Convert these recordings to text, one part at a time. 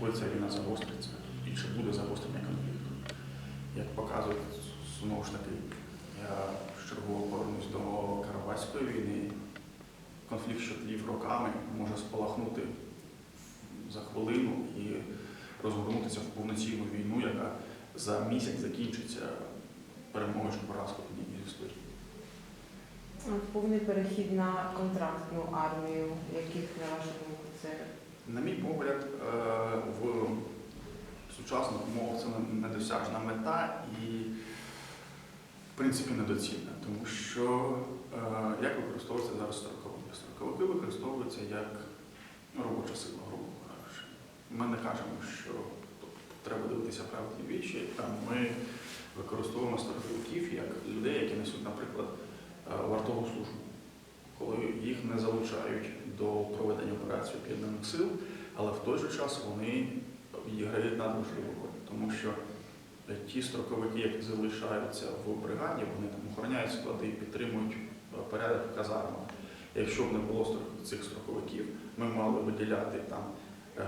коли ця війна загостриться і чи буде загострення конфлікту. Як показує знову ж таки, я чергово повернусь до Карабаської війни. Конфлікт, що тлів роками, може спалахнути за хвилину і розгорнутися в повноцінну війну, яка за місяць закінчиться перемогою чи поразкою однієї з. Повний перехід на контрактну армію, яких, на вашу думку, це На мій погляд, е, в сучасних умовах це недосяжна мета і, в принципі, недоцільна, тому що е, як використовується зараз строковики? Строковики використовуються як робоча сила, грубо кажучи. Ми не кажемо, що треба дивитися правді вічі, а ми використовуємо строковиків як людей, які несуть, наприклад, е, вартову службу, коли їх не залучають до проведення операції об'єднаних сил, але в той же час вони грають надважливу роль, тому що е, ті строковики, які залишаються в бригаді, вони там охороняють склади, підтримують е, порядок в казармах. Якщо б не було цих строковиків, ми мали виділяти там е,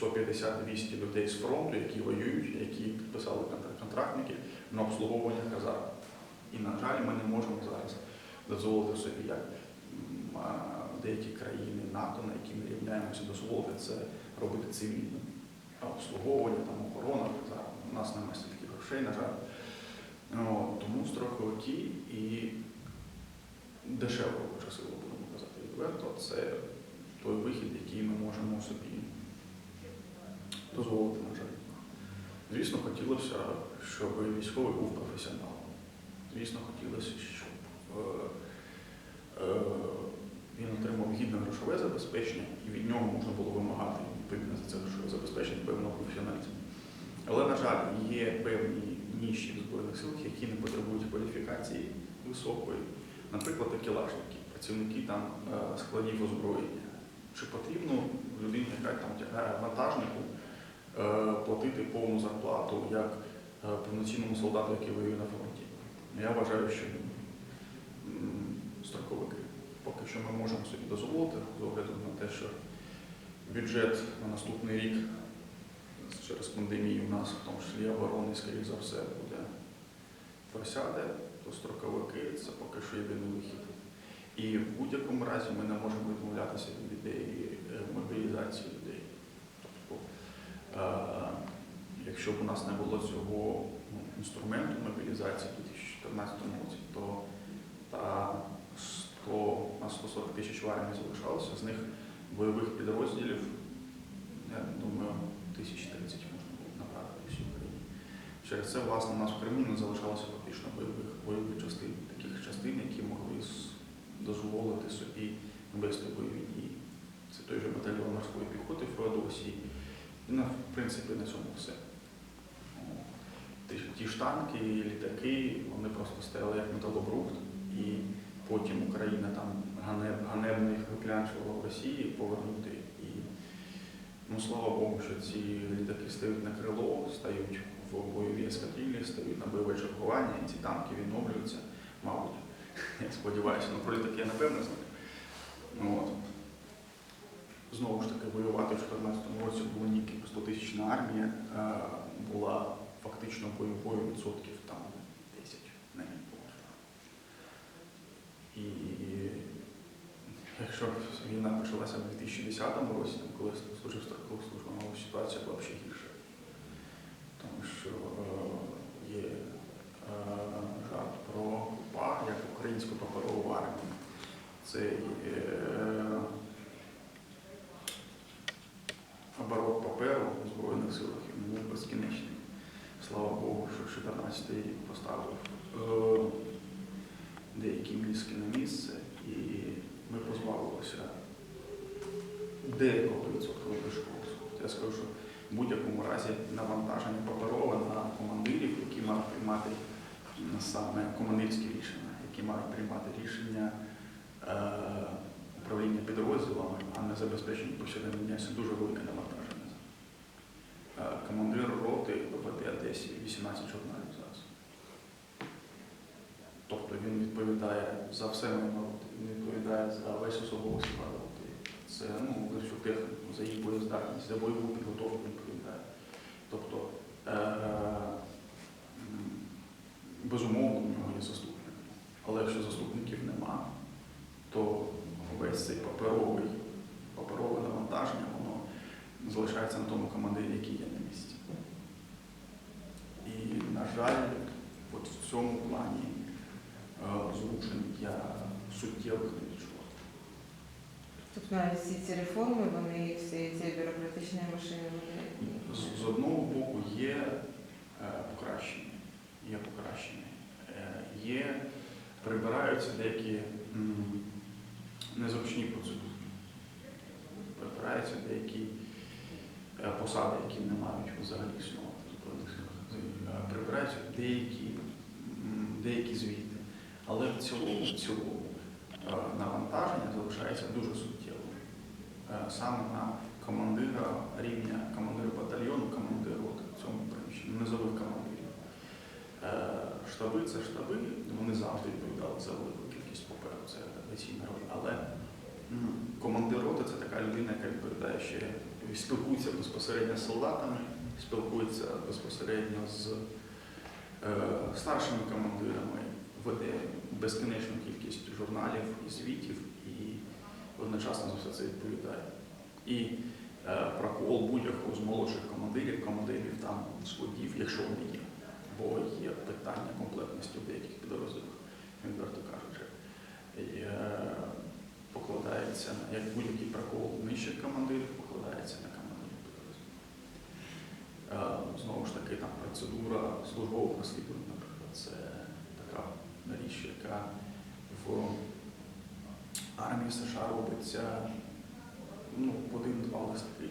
150-200 людей з фронту, які воюють, які підписали контрактники на обслуговування казарм. І, на жаль, ми не можемо зараз дозволити собі, як деякі країни НАТО, на які ми рівняємося, дозволити це робити цивільно. Обслуговування, там, охорона, казарм. у нас немає стільки грошей, на жаль. О, тому страховики і дешева робоча будемо казати відверто, це той вихід, який ми можемо собі дозволити, на жаль. Звісно, хотілося, щоб військовий був професіоналом. Звісно, хотілося, щоб е, е, він отримав гідне грошове забезпечення, і від нього можна було вимагати відповідно за це грошове забезпечення певного професіоналізму. Але, на жаль, є певні ніші в Збройних силах, які не потребують кваліфікації високої. Наприклад, такі лажники, працівники там е, складів озброєння. Чи потрібно людині, яка там тягає вантажнику, е, платити повну зарплату як е, повноцінному солдату, який воює на фронті? Я вважаю, що. Строковики. Поки що ми можемо собі дозволити з огляду на те, що бюджет на наступний рік через пандемію у нас, в тому числі оборони, скоріш за все, буде просяде, то строковики це поки що єдиний вихід. І в будь-якому разі ми не можемо відмовлятися від ідеї е, мобілізації людей. Тобто, е, якщо б у нас не було цього ну, інструменту мобілізації у 2014 році, то та 100 на 140 тисяч в армії залишалося, з них бойових підрозділів, я думаю, 1030 можна було направити всій Україні. Через це, власне, у нас в Криму не залишалося фактично бойових, бойових частин, таких частин, які могли дозволити собі вести бойові дії. Це той же батальйон морської піхоти Феодосії. І, на, в принципі, на цьому все. Ті ж танки, літаки, вони просто стояли як металобрухт, і потім Україна там ганеб, ганебно їх виклянчувала в Росії повернути. І, ну, слава Богу, що ці літаки стають на крило, стають в бойові ескадрилі, стають на бойове чергування, ці танки відновлюються, мабуть. Я сподіваюся, ну про літаки я напевно знаю. Ну, от. Знову ж таки, воювати в 2014 році була ніки 100 тисячна армія, е, була фактично бойовою відсотків там 10, на мій погляд. І якщо війна почалася в 2010 році, коли я служив в строкових службах, ситуація була ще гірша. Тому що е, є е, жарт про УПА як українську паперову армію. Це е, оборот паперу в Збройних силах був безкінечний. Слава Богу, що 14 рік поставив деякі мізки на місце, і ми позбавилися деякого відсотку вишколу. Я скажу, що в будь-якому разі навантаження паперове на командирів, які мають приймати саме командирські рішення, які мають приймати рішення е, управління підрозділами, а не забезпечення повсякденного це дуже велике навантаження. Е, Командир роти ВПТ Одесі 18 журналів зараз. Тобто він відповідає за все майно роти, він відповідає за весь особовий склад це ну, всю техніку, за її боєздатність, за бойову підготовку відповідає. Тобто, е, безумовно, в нього є заступник. Але якщо заступників нема, то весь цей паперовий, паперове навантаження, воно залишається на тому командирі, який є на місці. І, на жаль, от в цьому плані зрушень я суттєвих не відчував. Тобто навіть всі ці реформи, вони всі ці бюрократичні машини, вони З, з одного боку є е, покращення, є покращення, е, є, прибираються деякі м, незручні процедури, прибираються деякі е, посади, які не мають взагалі існувати силах. Е, Прибираються деякі, м, деякі звіти. Але в цілому, в цілому е, навантаження залишається дуже суттєвим. Е, Саме на командира рівня командира батальйону, командира роти в цьому приміщенні, низових командирів. Е, Штаби це штаби, вони завжди відповідали за велику кількість паперу, це традиційна роль. Але командир роти це така людина, яка відповідає ще спілкується безпосередньо з солдатами, спілкується безпосередньо з старшими командирами, веде безкінечну кількість журналів і звітів і одночасно за все це відповідає. І е, прокол будь-якого з молодших командирів, командирів там складів, якщо вони є. Бо є питання комплектності в деяких підрозділах, відверто кажучи. І, е, покладається як будь-який прокол нижчих командирів, покладається на командирів підрозділів. Е, Знову ж таки, там процедура службового розслідування, наприклад, це яка в армії США робиться ну, в один-два листки.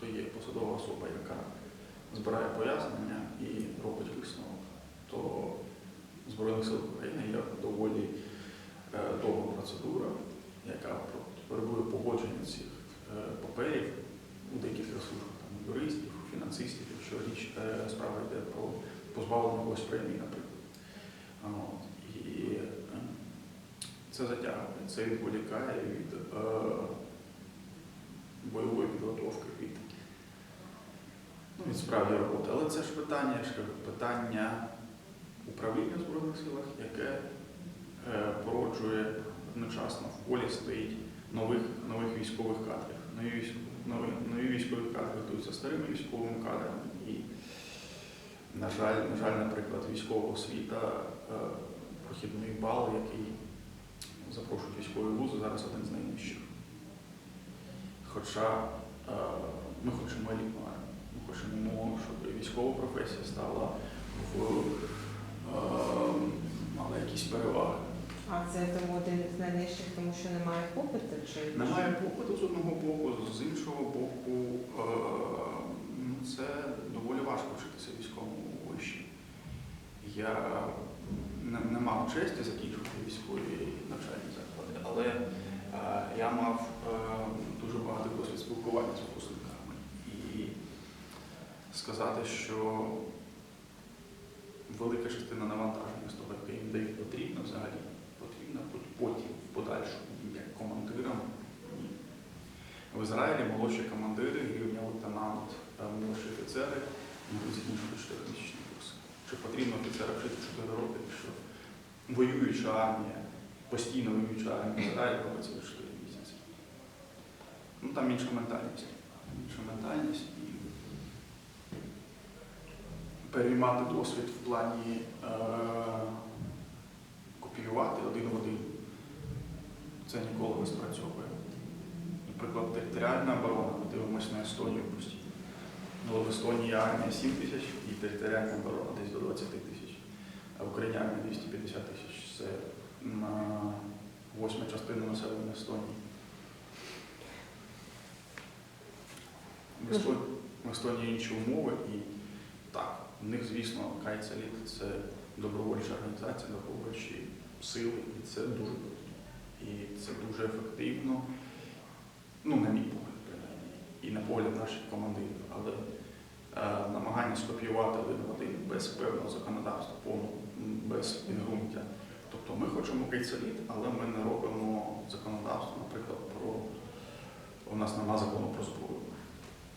Тобто є посадова особа, яка збирає пояснення і робить висновок. То Збройних сил України є доволі е, довга процедура, яка потребує погодження цих е, паперів у декількох службах, там, юристів, фінансистів, якщо річ е, справа йде про позбавлення когось премії, наприклад. От. І е, це затягує, це відволікає від е, бойової підготовки, від, ну, від справді роботи. Але це ж питання, я ж кажу, питання управління в Збройних силах, яке е, породжує одночасно в полі стоїть нових, нових військових кадрів. Нові, нові, нові військові кадри готуються старими військовими кадрами. І, на жаль, на жаль, наприклад, військова освіта, е, прохідний бал, який запрошують військові вузи, зараз один з найнижчих. Хоча е, ми хочемо елітну армію, ми хочемо, щоб військова професія стала в е, мала якісь переваги. А це тому один з найнижчих, тому що немає попиту чи Немає попиту з одного боку, з іншого боку, е, ну, це доволі важко вчитися військовому виші. Я не, не мав честі закінчувати військові навчальні заклади, але е, я мав е, дуже багато досвід спілкування з випускниками. І сказати, що велика частина навантаження з того, яке їм дають потрібно взагалі, потрібно потім в подальшому як командирам. В Ізраїлі молодші командири, рівня лейтенант, е, молодші офіцери можуть закінчити 4 місячні курси. Чи потрібно офіцера вчити 4 роки, якщо воююча армія, постійно воююча армія Ізраїлю робиться за 4 місяці. Ну там інша ментальність. Інша ментальність і переймати досвід в плані е, копіювати один в один. Це ніколи не спрацьовує. Наприклад, територіальна оборона, ми дивимося на Естонію постійно. Ну, в Естонії армія 7 тисяч і територіальна оборона десь до 20 тисяч. А в 250 тисяч. Це на восьму частину населення Естонії. В Естонії, в Естонії інші умови і так, в них, звісно, Кайцеліт це добровольча організація, добровольчі сили, і це дуже потрібно. І це дуже ефективно, ну, на мій погляд, принаймні, і на погляд наших командирів. Але е, намагання скопіювати один в один без певного законодавства, повно, м, без підґрунтя. Тобто ми хочемо кайцеліт, але ми не робимо законодавство, наприклад, про У нас нема закону про зброю.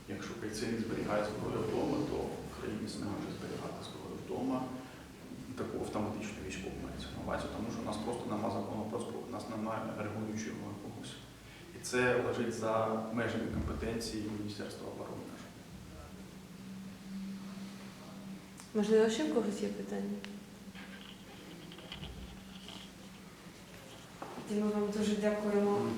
Якщо прицільник зберігає зброю вдома, то українець не може зберігати зброю вдома. Таку автоматичну військову мається на увазі, тому що у нас просто нема закону про зброю, у нас немає регулюючого якогось. І це лежить за межами компетенції Міністерства оборони. Можливо, ще в когось є питання? Ми вам дуже дякуємо